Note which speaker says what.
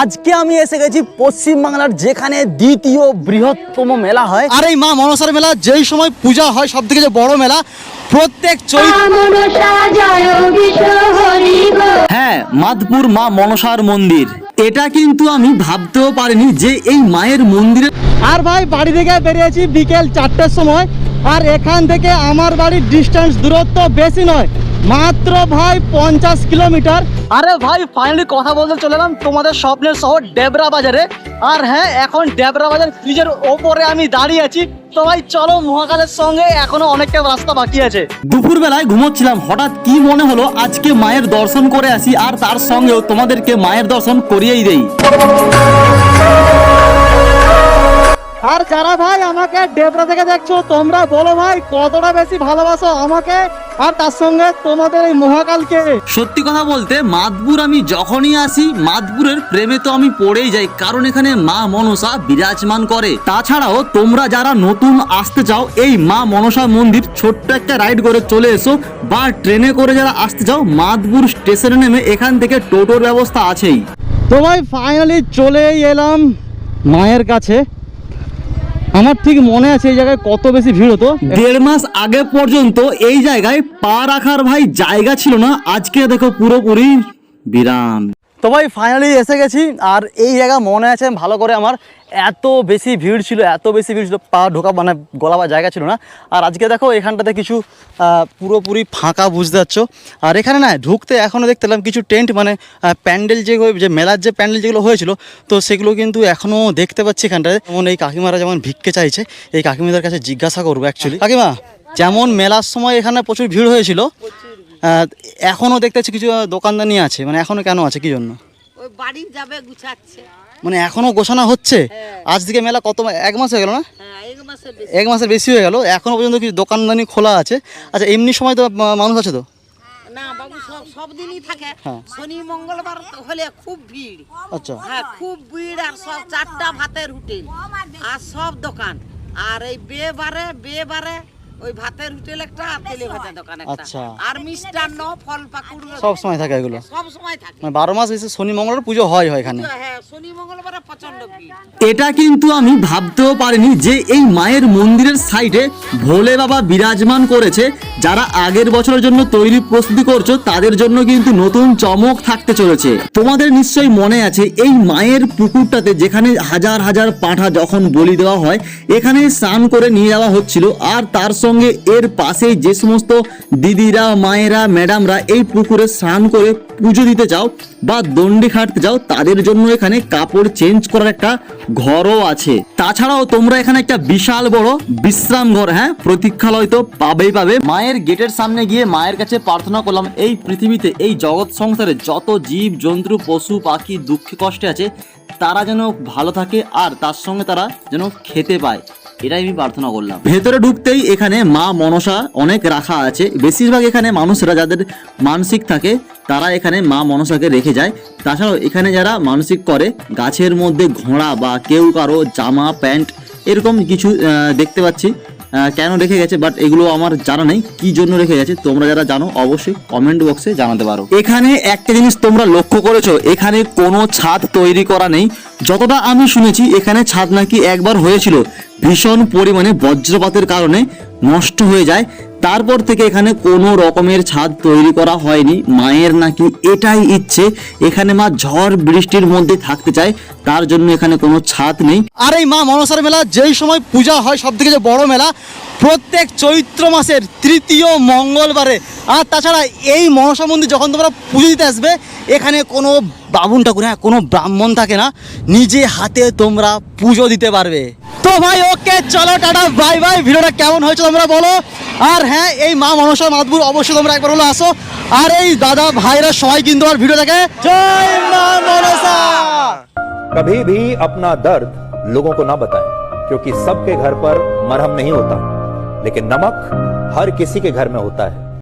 Speaker 1: আজকে আমি এসে গেছি পশ্চিমবাংলার যেখানে দ্বিতীয় বৃহত্তম মেলা হয়। আর এই মা মনসার মেলা যেই সময় পূজা হয় সব থেকে যে বড় মেলা প্রত্যেক হ্যাঁ মাধপুর মা মনসার মন্দির। এটা কিন্তু আমি ভাবতেও পারিনি যে এই মায়ের মন্দিরে
Speaker 2: আর ভাই বাড়ি থেকে বেরিয়েছি বিকেল চারটের সময়। আর এখান থেকে আমার বাড়ির ডিস্টেন্স দূরত্ব বেশি নয় মাত্র ভাই পঞ্চাশ কিলোমিটার। আরে ভাই ফাইনালি কথা বলতে চলে এলাম তোমাদের স্বপ্নের শহর ডেবরা বাজারে। আর হ্যাঁ এখন ডেবরা বাজার ব্রিজের ওপরে আমি দাঁড়িয়ে আছি। তো ভাই চলো মহাকালের সঙ্গে এখনও অনেকটা রাস্তা বাকি আছে।
Speaker 1: দুপুর বেলায় ঘুমোচ্ছিলাম হঠাৎ কি মনে হলো আজকে মায়ের দর্শন করে আসি আর তার সঙ্গেও তোমাদেরকে মায়ের দর্শন করিয়েই দেই।
Speaker 2: আর যারা ভাই আমাকে ডেবরা থেকে দেখছ তোমরা বলো ভাই কতটা বেশি ভালোবাসো আমাকে আর তার সঙ্গে তোমাদের এই মহাকালকে।
Speaker 1: সত্যি কথা বলতে মাদপুর আমি যখনই আসি মাদপুরের প্রেমে তো আমি পড়েই যাই কারণ এখানে মা মনসা বিরাজমান করে। তাছাড়াও তোমরা যারা নতুন আসতে চাও এই মা মনসা মন্দির ছোট্ট একটা রাইড করে চলে এসো বা ট্রেনে করে যারা আসতে চাও মাদপুর স্টেশনে নেমে এখান থেকে টোটোর ব্যবস্থা আছেই।
Speaker 2: তো ভাই ফাইনালি চলেই এলাম মায়ের কাছে। আমার ঠিক মনে আছে এই জায়গায় কত বেশি ভিড় হতো।
Speaker 1: দেড় মাস আগে পর্যন্ত এই জায়গায় পা রাখার ভাই জায়গা ছিল না। আজকে দেখো পুরোপুরি বিরান তো ভাই ফাইনালি এসে গেছি। আর এই জায়গা মনে আছে ভালো করে আমার। এত বেশি ভিড় ছিল, এত বেশি ভিড় ছিল, পা ঢোকা মানে গলাবার জায়গা ছিল না। আর আজকে দেখো, এখানটাতে কিছু পুরোপুরি ফাঁকা, বুঝতে পারছ? আর এখানে না, ঢুকতে এখনও দেখতে পেলাম কিছু টেন্ট মানে প্যান্ডেল যে যে মেলার যে প্যান্ডেল যেগুলো হয়েছিল, তো সেগুলো কিন্তু এখনও দেখতে পাচ্ছি এখানটায়। যেমন এই কাকিমারা যেমন ভিক্ষে চাইছে, এই কাকিমাদের কাছে জিজ্ঞাসা করব অ্যাকচুয়ালি কাকিমা, যেমন মেলার সময় এখানে প্রচুর ভিড় হয়েছিল এখনও দেখতে পাচ্ছি কিছু দোকানদানি আছে মানে এখনও কেন আছে কি জন্য?
Speaker 3: ওই বাড়ি যাবে গুছাচ্ছে।
Speaker 1: মানে এখনও গোছানো হচ্ছে? আজ থেকে মেলা কত এক মাস হয়ে গেল না?
Speaker 3: হ্যাঁ এক
Speaker 1: মাসের বেশি। হয়ে গেল এখনও পর্যন্ত কিছু দোকানদানি খোলা আছে? আচ্ছা এমনি সময় তো মানুষ আছে তো?
Speaker 3: না বাবু সব সব দিনই থাকে।
Speaker 1: হ্যাঁ।
Speaker 3: শনি মঙ্গলবার হলে খুব ভিড়।
Speaker 1: আচ্ছা।
Speaker 3: হ্যাঁ খুব ভিড় আর সব চারটা ভাতের হোটেল আর সব দোকান। আর এই বে বারে বে বারে ওই ভাতের হোটেল একটা আর তেলে ভাজা দোকান একটা।
Speaker 1: আচ্ছা।
Speaker 3: আর মিষ্টান্ন ফল পাকুড়
Speaker 1: সব সময় থাকে এগুলো?
Speaker 3: সব সময় থাকে।
Speaker 1: মানে বারো মাস এসে শনি মঙ্গলবার পুজো হয় হয় এখানে?
Speaker 3: হ্যাঁ শনি মঙ্গলবারে প্রচণ্ড ভিড়।
Speaker 1: এটা কিন্তু আমি ভাবতেও পারিনি যে এই মায়ের মন্দিরের সাইডে ভোলে বাবা বিরাজমান করেছে। যারা আগের বছরের জন্য তৈরি প্রস্তুতি করছ, তাদের জন্য কিন্তু নতুন চমক থাকতে চলেছে। তোমাদের নিশ্চয়ই মনে আছে, এই মায়ের পুকুরটাতে যেখানে হাজার হাজার পাঁঠা যখন বলি দেওয়া হয়, এখানে স্নান করে নিয়ে যাওয়া হচ্ছিল। আর তার সঙ্গে এর পাশেই যে সমস্ত দিদিরা, মায়েরা, ম্যাডামরা এই পুকুরে স্নান করে পুজো দিতে চাও বা দণ্ডি খাটতে যাও তাদের জন্য এখানে কাপড় চেঞ্জ করার একটা ঘরও আছে। তাছাড়াও তোমরা এখানে একটা বিশাল বড় বিশ্রাম ঘর হ্যাঁ প্রতীক্ষালয় তো পাবেই পাবে। মায়ের গেটের সামনে গিয়ে মায়ের কাছে প্রার্থনা করলাম, এই পৃথিবীতে, এই জগৎ সংসারে যত জীব, জন্তু, পশু, পাখি দুঃখে কষ্টে আছে, তারা যেন ভালো থাকে আর তার সঙ্গে তারা যেন খেতে পায়। এটাই আমি প্রার্থনা করলাম। ভেতরে ঢুকতেই এখানে মা মনসা অনেক রাখা আছে। বেশিরভাগ এখানে মানুষরা যাদের মানসিক থাকে, তারা এখানে মা মনসাকে রেখে যায়। তাছাড়াও এখানে যারা মানসিক করে, গাছের মধ্যে ঘোড়া বা কেউ কারও জামা, প্যান্ট, এরকম কিছু দেখতে পাচ্ছি। কেন রেখে গেছে? বাট এগুলো আমার জানা নেই। কি জন্য রেখে গেছে? তোমরা যারা জানো, অবশ্যই কমেন্ট বক্সে জানাতে পারো। এখানে একটা জিনিস তোমরা লক্ষ্য করেছ। এখানে কোনো ছাদ তৈরি করা নেই। যতটা আমি শুনেছি, এখানে ছাদ নাকি একবার হয়েছিল। ভীষণ পরিমাণে বজ্রপাতের কারণে নষ্ট হয়ে যায়। তারপর থেকে এখানে কোনো রকমের ছাদ তৈরি করা হয়নি। মায়ের নাকি এটাই ইচ্ছে। এখানে মা ঝড় বৃষ্টির মধ্যে থাকতে চায়, তার জন্য এখানে কোনো ছাদ নেই। আর এই মা মনসার মেলা যেই সময় পূজা হয় সব থেকে যে বড় মেলা, প্রত্যেক চৈত্র মাসের তৃতীয় মঙ্গলবারে। আর তাছাড়া এই মনসা মন্দির যখন তোমরা পুজো দিতে আসবে, এখানে কোনো বাবুন ঠাকুর হ্যাঁ কোনো ব্রাহ্মণ থাকে না, নিজে হাতে তোমরা পুজো দিতে পারবে। তো ভাই, ওকে, চলো, টাটা, বাই বাই। ভিডিওটা কেমন হয়েছে তোমরা বলো। আর হ্যাঁ এই মা মনসা মাতপুর অবশ্যই তোমরা একবার হলো আসো আর এই দাদা ভাইরা সবাই কিন্তু আমার ভিডিও দেখে জয় মা মনসা
Speaker 4: कभी भी अपना दर्द लोगों को ना बताएं क्योंकि सबके घर पर मरहम नहीं होता लेकिन नमक हर किसी के घर में होता है